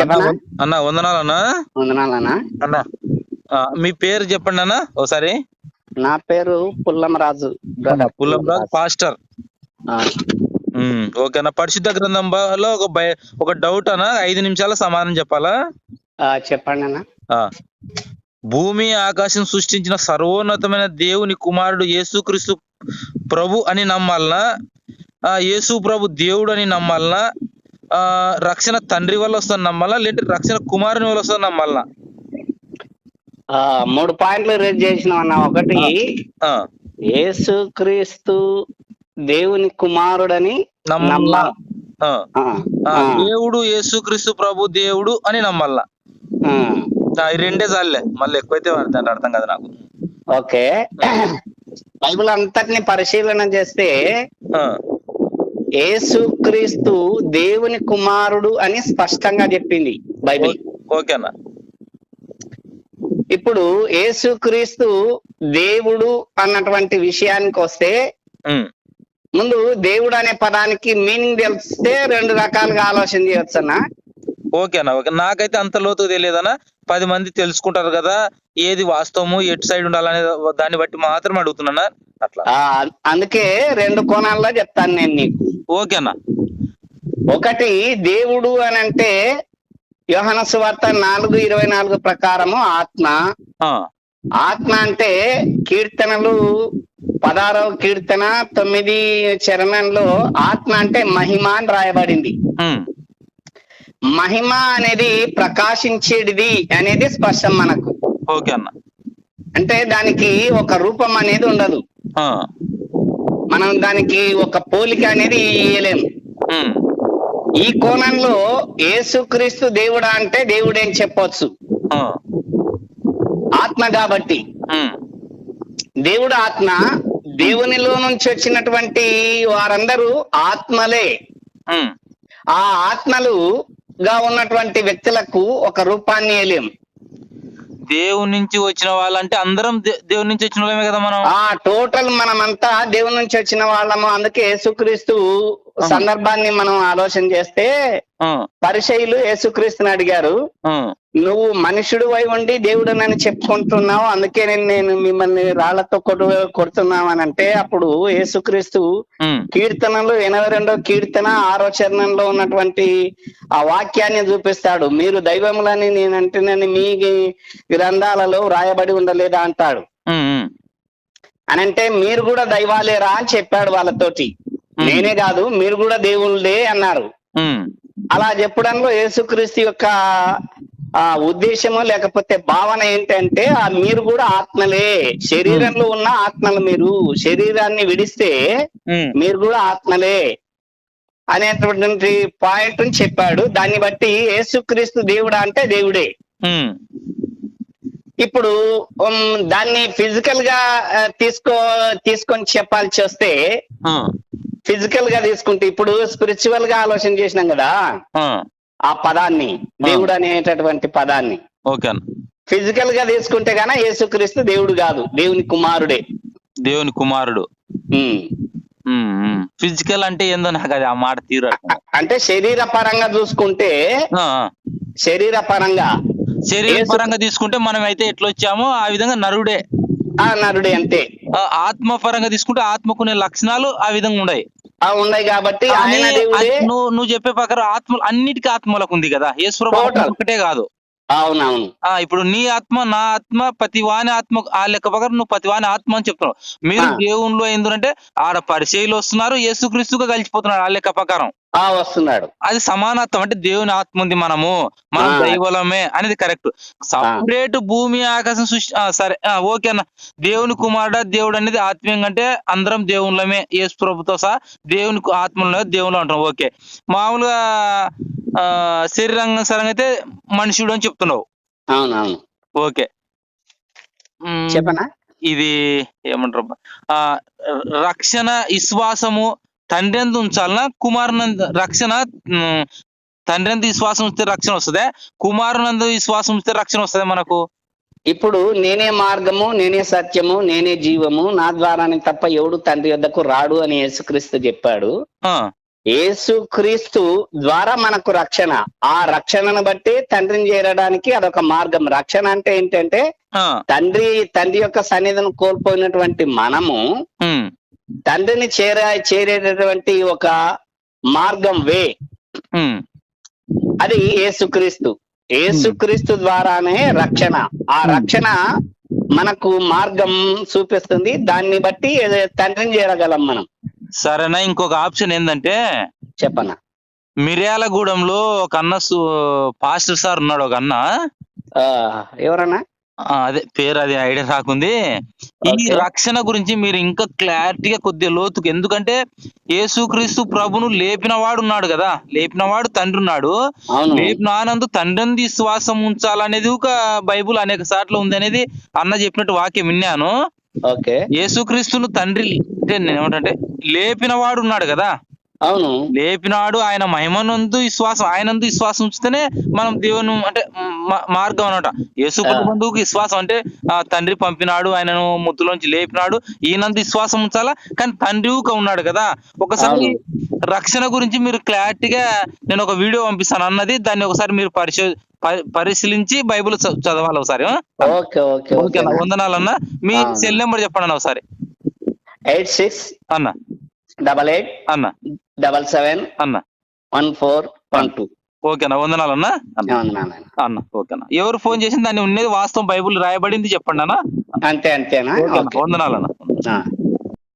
అన్న చెప్పనా? వం- అన్న వందనాలన్నా? వందనాలన్నా. అన్న ఆ, మీ పేరు చెప్పండి అన్న ఒకసారి. నా పేరు పుల్లంరాజు బ్రదర్ పుల్లంరాజ్ పాస్టర్. ఆ, ఉమ్, ఓకేనా? పరిశుద్ధ గ్రంథంలో ఒక భయ ఒక డౌట్ అన్న ఐదు నిమిషాల సమాధానం చెప్పాలా? ఆ, చెప్పండి అన్న. ఆ. భూమి ఆకాశం సృష్టించిన సర్వోన్నతమైన దేవుని కుమారుడు యేసుక్రీస్తు ప్రభు అని నమ్మాలనా? ఆ యేసు ప్రభు దేవుడు అని నమ్మాలనా? రక్షణ తండ్రి వల్ల వస్తుంది నమ్మాలా లేదంటే రక్షణ కుమారుని వల్ల వస్తుంది నమ్మాలనా ఆ, మూడు పాయింట్లు రేజ్ చేసిన అన్న ఒకటి. ఆ, యేసు క్రీస్తు దేవుని కుమారుడని నమ్మాలా నమ్మాలి దేవుడు యేసుక్రీస్తు ప్రభు దేవుడు అని నమ్మాలా ఆ, ఈ రెండే చాలే మళ్ళీ ఎక్కువైతే అర్థం కాదు నాకు. ఓకే. బైబిల్ అంతటిని పరిశీలన చేస్తే ఆ, యేసు క్రీస్తు దేవుని కుమారుడు అని స్పష్టంగా చెప్పింది బైబిల్. ఓకే అన్న ఇప్పుడు యేసుక్రీస్తు దేవుడు అన్నటువంటి విషయానికి వస్తే ముందు దేవుడు అనే పదానికి మీనింగ్ తెలిస్తే రెండు రకాలుగా ఆలోచన చేయొచ్చు అన్న. ఓకే అన్న ఓకే. నాకైతే అంత లోతు తెలియదన్న. పది మంది తెలుసుకుంటారు కదా ఏది వాస్తవము ఎటు సైడ్ ఉండాలనే దాన్ని బట్టి మాత్రం అడుగుతున్నా అందుకే రెండు కోణాల్లో చెప్తాను నేను నీకు. ఓకే అన్న. ఒకటి దేవుడు అని అంటే యోహన సువార్త నాలుగు ఇరవై నాలుగు ప్రకారము ఆత్మ. ఆత్మ అంటే కీర్తనలు పదారవ కీర్తన తొమ్మిది చరణంలో ఆత్మ అంటే మహిమ అని రాయబడింది. మహిమ అనేది ప్రకాశించేటిది అనేది స్పష్టం మనకు. ఓకే అన్న. అంటే దానికి ఒక రూపం అనేది ఉండదు. మనం దానికి ఒక పోలిక అనేది ఇయ్యలేము. ఈ కోణంలో యేసుక్రీస్తు దేవుడా అంటే దేవుడే అని చెప్పొచ్చు ఆత్మ కాబట్టి. దేవుడు ఆత్మ దేవునిలో నుంచి వచ్చినటువంటి వారందరూ ఆత్మలే. ఆ ఆత్మలుగా ఉన్నటువంటి వ్యక్తులకు ఒక రూపాన్ని వేయలేం దేవుని నుంచి వచ్చిన వాళ్ళంటే అందరం దే- దేవుని నుంచి వచ్చిన వాళ్ళమే కదా మనం? ఆ టోటల్ మనమంతా దేవుని నుంచి వచ్చిన వాళ్ళము. అందుకే యేసుక్రీస్తు సందర్భాన్ని మనం ఆలోచన చేస్తే ఆ, పరిచయులు యేసుక్రీస్తుని అడిగారు నువ్వు మనుషుడు అయి ఉండి దేవుడు నన్ను చెప్పుకుంటున్నావు అందుకే నేను నేను మిమ్మల్ని రాళ్ళతో కొడు కొడుతున్నావు అని అంటే అప్పుడు యేసుక్రీస్తు కీర్తనలు ఎనభై రెండో కీర్తన ఆరో చరణంలో ఉన్నటువంటి ఆ వాక్యాన్ని చూపిస్తాడు. మీరు దైవములని నేను అంటున్నాను మీ గ్రంథాలలో రాయబడి ఉండలేదా? అంటాడు. ఉమ్, ఉమ్, అని అంటే మీరు కూడా దైవాలేరా? అని చెప్పాడు వాళ్ళతోటి. నేనే కాదు మీరు కూడా దేవుళ్ళే అన్నారు. అలా చెప్పడంలో యేసుక్రీస్తు యొక్క ఆ ఉద్దేశము లేకపోతే భావన ఏంటంటే ఆ మీరు కూడా ఆత్మలే. శరీరంలో ఉన్న ఆత్మలు మీరు. శరీరాన్ని విడిస్తే మీరు కూడా ఆత్మలే అనేటువంటి పాయింట్ చెప్పాడు. దాన్ని బట్టి యేసుక్రీస్తు దేవుడా అంటే దేవుడే. ఇప్పుడు దాన్ని ఫిజికల్గా తీసుకో తీసుకొని చెప్పాల్సి వస్తే ఫిజికల్గా తీసుకుంటే ఇప్పుడు స్పిరిచువల్గా ఆలోచన చేసినాం కదా ఆ, పదాన్ని దేవుడు అనేటటువంటి పదాన్ని. ఓకే ఫిజికల్గా తీసుకుంటే గాన యేసుక్రీస్తు దేవుడు కాదు దేవుని కుమారుడే. దేవుని కుమారుడు. ఫిజికల్ అంటే ఏందో నాకు అది ఆ మాట తీరు. అంటే శరీర పరంగా చూసుకుంటే. శరీర పరంగా శరీర పరంగా తీసుకుంటే మనం అయితే ఎట్లా వచ్చామో ఆ విధంగా నరుడే. ఆ నరుడే అంతే. ఆత్మ పరంగా తీసుకుంటే ఆత్మకునే లక్షణాలు ఆ విధంగా ఉన్నాయి ఉన్నాయి కాబట్టి ఆయన దేవుడే నువ్వు నువ్వు చెప్పే ప్రకారం ఆత్మ అన్నిటికీ ఆత్మలకు ఉంది కదా ఈశ్వర. ఒకటే కాదు అవునవును. ఆ ఇప్పుడు నీ ఆత్మ నా ఆత్మ ప్రతివాని ఆత్మ ఆ లెక్క ప్రకారం నువ్వు ప్రతివాని ఆత్మ అని చెప్తున్నావు. మీరు. దేవుణ్ణిలో ఎందుకంటే ఆడ పరిచయలు వస్తున్నారు యేసుక్రీస్తుగా కలిసిపోతున్నారు ఆ లెక్క ప్రకారం. ఆ వస్తున్నాడు. అది సమానత్వం అంటే దేవుని ఆత్మ ఉంది మనము. మనం. దైవలమే అనేది కరెక్ట్. సపరేట్ భూమి ఆకాశం సృష్టి సరే ఆ, ఓకే అన్న. దేవుని కుమారుడ దేవుడు అనేది ఆత్మీయంగా అంటే అందరం దేవుళ్ళమే. యేసు ప్రభుతో సహా దేవుని ఆత్మలో దేవుళ్ళు అంటాం. ఓకే. మామూలుగా శరీరంగా సరంగా అయితే మనుషుడు అని చెప్తున్నావు. అవునవును. ఓకే. చెప్పనా? ఇది ఏమంటారు రక్షణ విశ్వాసము తండ్రి అందు ఉంచాలనా? కుమారునందు రక్షణ తండ్రి అందు విశ్వాసం ఉంచితే రక్షణ వస్తుందా? కుమారునందు విశ్వాసం ఉంచితే రక్షణ వస్తుందా మనకు? ఇప్పుడు నేనే మార్గము నేనే సత్యము నేనే జీవము నా ద్వారానే తప్ప ఎవడు తండ్రి వద్దకు రాడు అని యేసుక్రీస్తు చెప్పాడు. ఆ యేసు క్రీస్తు ద్వారా మనకు రక్షణ. ఆ రక్షణను బట్టి తండ్రిని చేరడానికి అదొక మార్గం. రక్షణ అంటే ఏంటంటే తండ్రి తండ్రి యొక్క సన్నిధిని కోల్పోయినటువంటి మనము తండ్రిని చేర చేరేటటువంటి ఒక మార్గం వే. అది యేసుక్రీస్తు యేసుక్రీస్తు ద్వారానే రక్షణ. ఆ రక్షణ మనకు మార్గం చూపిస్తుంది. దాన్ని బట్టి తండ్రిని చేరగలం మనం. సరేనా ఇంకొక ఆప్షన్ ఏంటంటే చెప్పనా? మిర్యాలగూడెంలో ఒక అన్న పాస్టర్ సార్ ఉన్నాడు ఒక అన్న. ఎవరన్నా? అదే పేరు అది ఐడియా రాకుంది. ఈ. రక్షణ గురించి మీరు ఇంకా క్లారిటీగా కొద్దిగా లోతుకు ఎందుకంటే యేసుక్రీస్తు ప్రభును లేపిన వాడు ఉన్నాడు కదా. లేపిన వాడు తండ్రి ఉన్నాడు. లేపిన ఆనందు తండ్రిని శ్వాసం ఉంచాలనేది ఒక బైబుల్ అనేక సార్లు ఉంది అనేది అన్న చెప్పినట్టు వాక్యం విన్నాను. ఓకే. యేసుక్రీస్తును తండ్రి అంటే నేను ఏమంటే లేపిన వాడు ఉన్నాడు కదా. అవును. లేపినాడు ఆయన మహిమనందు విశ్వాసం ఆయనందు విశ్వాసం ఉంచితేనే మనం దేవుని అంటే మార్గం అనమాట యేసు బంధువుకు విశ్వాసం అంటే ఆ, తండ్రి పంపినాడు ఆయనను ముద్దులోంచి లేపినాడు ఈయనందు విశ్వాసం ఉంచాలా? కానీ తండ్రి ఊక ఉన్నాడు కదా. ఒకసారి రక్షణ గురించి మీరు క్లారిటీగా నేను ఒక వీడియో పంపిస్తాను. అన్నది దాన్ని ఒకసారి మీరు పరిశో పరి- పరిశీలించి బైబిల్ చదవాలి ఒకసారి ఓకేనా? వందనాలన్నా. మీ. సెల్ నెంబర్ చెప్పండి అన్న ఒకసారి. ఎయిట్ సిక్స్ అన్న. డబల్ ఎయిట్ అన్న. డబల్ సెవెన్ అన్న. One four one two. ఓకేనా? వందనాలన్నా. అన్న. అన్న ఓకేనా? ఎవరు ఫోన్ చేసింది దాన్ని ఉన్నది వాస్తవం బైబుల్ రాయబడింది చెప్పండి అన్న అంతే అంతేనా? వందనాలన్న.